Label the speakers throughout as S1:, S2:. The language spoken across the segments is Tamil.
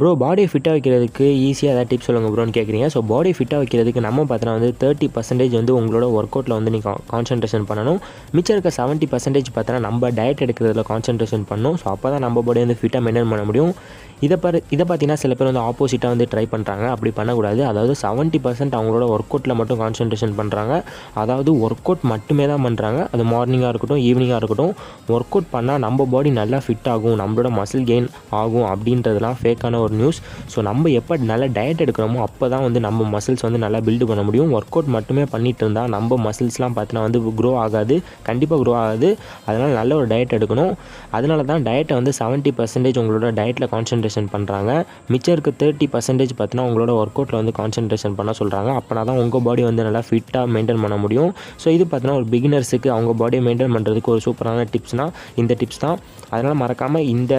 S1: ப்ரோ பாடியை ஃபிட்டாக வைக்கிறதுக்கு ஈஸியாக ஏதாவது டிப்ஸ் சொல்லுங்கள் ப்ரோன்னு கேட்குறீங்க ஸோ பாடி ஃபிட்டாக வைக்கிறதுக்கு நம்ம பார்த்தோன்னா வந்து தேர்ட்டி பர்சன்டேஜ் வந்து உங்களோட ஒர்க் அவுட்டில் வந்து நீங்கள் கான்சன்ட்ரேஷன் பண்ணணும். மிச்சம் இருக்க செவன்ட்டி பர்சன்டேஜ் பார்த்தோன்னா நம்ம டயட் எடுக்கிறதுல கான்சன்ட்ரேஷன் பண்ணணும். ஸோ அப்போ தான் நம்ம பாடி வந்து ஃபிட்டாக மெயின்டைன் பண்ண முடியும். இதை பாரு இதை பார்த்தீங்கன்னா சில பேர் வந்து ஆப்போசிட்டாக வந்து ட்ரை பண்ணுறாங்க அப்படி பண்ணக்கூடாது. அதாவது செவன்ட்டி பர்சன்ட் அவங்களோட ஒர்க் அவுட்டில் மட்டும் கான்சன்ட்ரேஷன் பண்ணுறாங்க அதாவது ஒர்க் அவுட் மட்டுமே தான் பண்ணுறாங்க அது மார்னிங்காக இருக்கட்டும் ஈவினிங்காக இருக்கட்டும். ஒர்க் அவுட் பண்ணால் நம்ம பாடி நல்லா ஃபிட் ஆகும். நம்மளோட மசில் கெயின் ஆகும் அப்படின்றதுலாம் ஃபேக்கான ஒரு நியூஸ் ஸோ நம்ம எப்போ நல்ல டயட் எடுக்கிறோமோ அப்போ தான் வந்து நம்ம மசில்ஸ் வந்து நல்லா பில்டு பண்ண முடியும். ஒர்க் அவுட் மட்டுமே பண்ணிட்டு இருந்தால் நம்ம மசில்ஸ்லாம் பார்த்தீங்கன்னா வந்து க்ரோ ஆகாது. கண்டிப்பாக க்ரோ ஆகாது. அதனால் நல்ல ஒரு டயட் எடுக்கணும். அதனால தான் டயட்டை வந்து செவன்ட்டி பர்சன்டேஜ் உங்களோட டயட்டில் கான்சன்ட்ரேஷன் பண்ணுறாங்க மிச்சம் இருக்க தேர்ட்டி பர்சன்டேஜ் பார்த்தீங்கன்னா உங்களோட ஒர்க் அவுட்டில் வந்து கான்சன்ட்ரேஷன் பண்ண சொல்கிறாங்க அப்போனா தான் உங்கள் பாடி வந்து நல்லா ஃபிட்டாக மெயின்டைன் பண்ண முடியும். ஸோ இது பார்த்தீங்கன்னா ஒரு பிகினர்ஸுக்கு அவங்க பாடியை மெயின்டைன் பண்ணுறதுக்கு ஒரு சூப்பரான டிப்ஸ்னால் இந்த டிப்ஸ் தான். அதனால் மறக்காமல் இந்த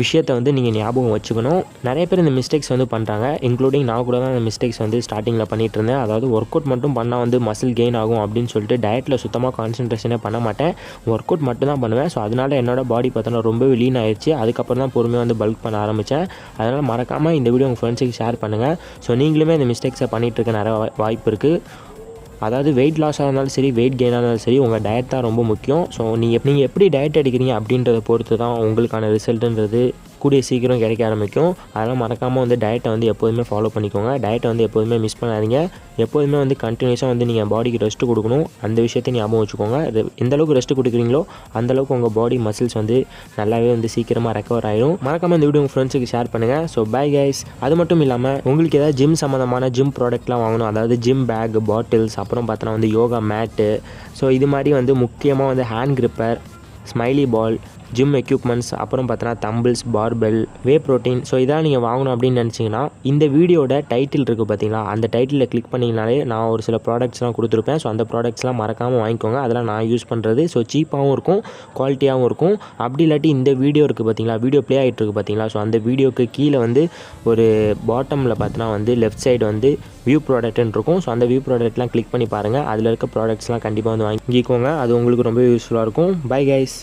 S1: விஷயத்தை வந்து நீங்கள் ஞாபகம் வச்சுக்கணும். நிறைய பேர் இந்த மிஸ்டேக்ஸ் வந்து பண்ணுறாங்க இன்க்ளூடிங் நான் கூட தான் இந்த மிஸ்டேக்ஸ் வந்து ஸ்டார்டிங்கில் பண்ணிட்டு இருந்தேன். அதாவது ஒர்க் அவுட் மட்டும் பண்ணால் வந்து மசில் கெயின் ஆகும் அப்படின்னு சொல்லிட்டு டயட்டில் சுத்தமாக கான்சன்ட்ரேஷனே பண்ண மாட்டேன். ஒர்க் அவுட் மட்டும் தான் பண்ணுவேன். ஸோ அதனால் என்னோட பாடி பார்த்தோன்னா ரொம்பவே லீன் ஆயிடுச்சு அதுக்கப்புறம் தான் பொறுமையாக வந்து பல்க் பண்ண ஆரம்பித்தேன் அதனால் மறக்காமல் இந்த வீடியோ உங்கள் ஃப்ரெண்ட்ஸுக்கு ஷேர் பண்ணுங்கள் ஸோ நீங்களுமே இந்த மிஸ்டேக்ஸை பண்ணிகிட்டு இருக்க நிறைய வாய்ப்பு இருக்குது அதாவது வெயிட் லாஸாக இருந்தாலும் சரி வெயிட் கெயினாக இருந்தாலும் சரி உங்கள் டயட் தான் ரொம்ப முக்கியம். ஸோ நீங்கள் நீங்கள் எப்படி டயட் எடுக்கிறீங்க அப்படின்றத பொறுத்து தான் உங்களுக்கான ரிசல்ட்டுன்றது கூடிய சீக்கிரம் கிடைக்க ஆரம்பிக்கும். அதெல்லாம் மறக்காமல் வந்து டயட்டை வந்து எப்போதுமே ஃபாலோ பண்ணிக்கோங்க. டயட்டை வந்து எப்போதுமே மிஸ் பண்ணாதீங்க. எப்போதுமே வந்து கண்டினியூஸாக வந்து நீங்கள் பாடிக்கு ரெஸ்ட் கொடுக்கணும். அந்த விஷயத்தையும் ஞாபகம் வச்சுக்கோங்க. இது எந்தளவுக்கு ரெஸ்ட் கொடுக்குறீங்களோ அந்த அளவுக்கு உங்கள் பாடி மசில்ஸ் வந்து நல்லாவே வந்து சீக்கிரமாக ரெக்கவர் ஆகிடும் மறக்காமல் இந்த வீடியோ உங்கள் ஃப்ரெண்ட்ஸுக்கு ஷேர் பண்ணுங்கள் ஸோ பை கைஸ் அது மட்டும் இல்லாமல் உங்களுக்கு ஏதாவது ஜிம் சம்மந்தமான ஜிம் ப்ராடக்ட்லாம் வாங்கணும். அதாவது ஜிம் பேக் பாட்டில்ஸ் அப்புறம் பார்த்தோன்னா வந்து யோகா மேட்டு ஸோ இது மாதிரி வந்து முக்கியமாக வந்து hand gripper smiley ball gym equipments அப்புறம் பார்த்தோன்னா dumbbells barbell whey protein so இதெல்லாம் நீங்கள் வாங்கணும் அப்படின்னு நினச்சிங்கன்னா இந்த வீடியோட டைட்டில் இருக்குது பார்த்தீங்களா? அந்த டைட்டிலில் கிளிக் பண்ணிங்கனாலே நான் ஒரு சில ப்ராடக்ட்ஸ்லாம் கொடுத்துருப்பேன். ஸோ அந்த ப்ராடக்ட்ஸ்லாம் மறக்காமல் வாங்கிக்கோங்க. அதெல்லாம் நான் யூஸ் பண்ணுறது ஸோ சீப்பாகவும் இருக்கும் குவாலிட்டியாகவும் இருக்கும். அப்படி இல்லாட்டி இந்த வீடியோ இருக்குது பார்த்தீங்களா? வீடியோ ப்ளே ஆகிட்டு இருக்குது பார்த்தீங்களா? ஸோ அந்த வீடியோக்கு கீழே வந்து ஒரு பாட்டமில் பார்த்தீங்கன்னா வந்து லெஃப்ட் சைடு வந்து வியூ ப்ராடக்ட்னு இருக்கும். ஸோ அந்த வியூ ப்ராடக்ட்லாம் கிளிக் பண்ணி பாருங்கள் அதில் இருக்க ப்ராடக்ட்ஸ்லாம் கண்டிப்பாக வந்து வாங்கிக்கோங்க. அது உங்களுக்கு ரொம்ப யூஸ்ஃபுல்லாக இருக்கும். Bye guys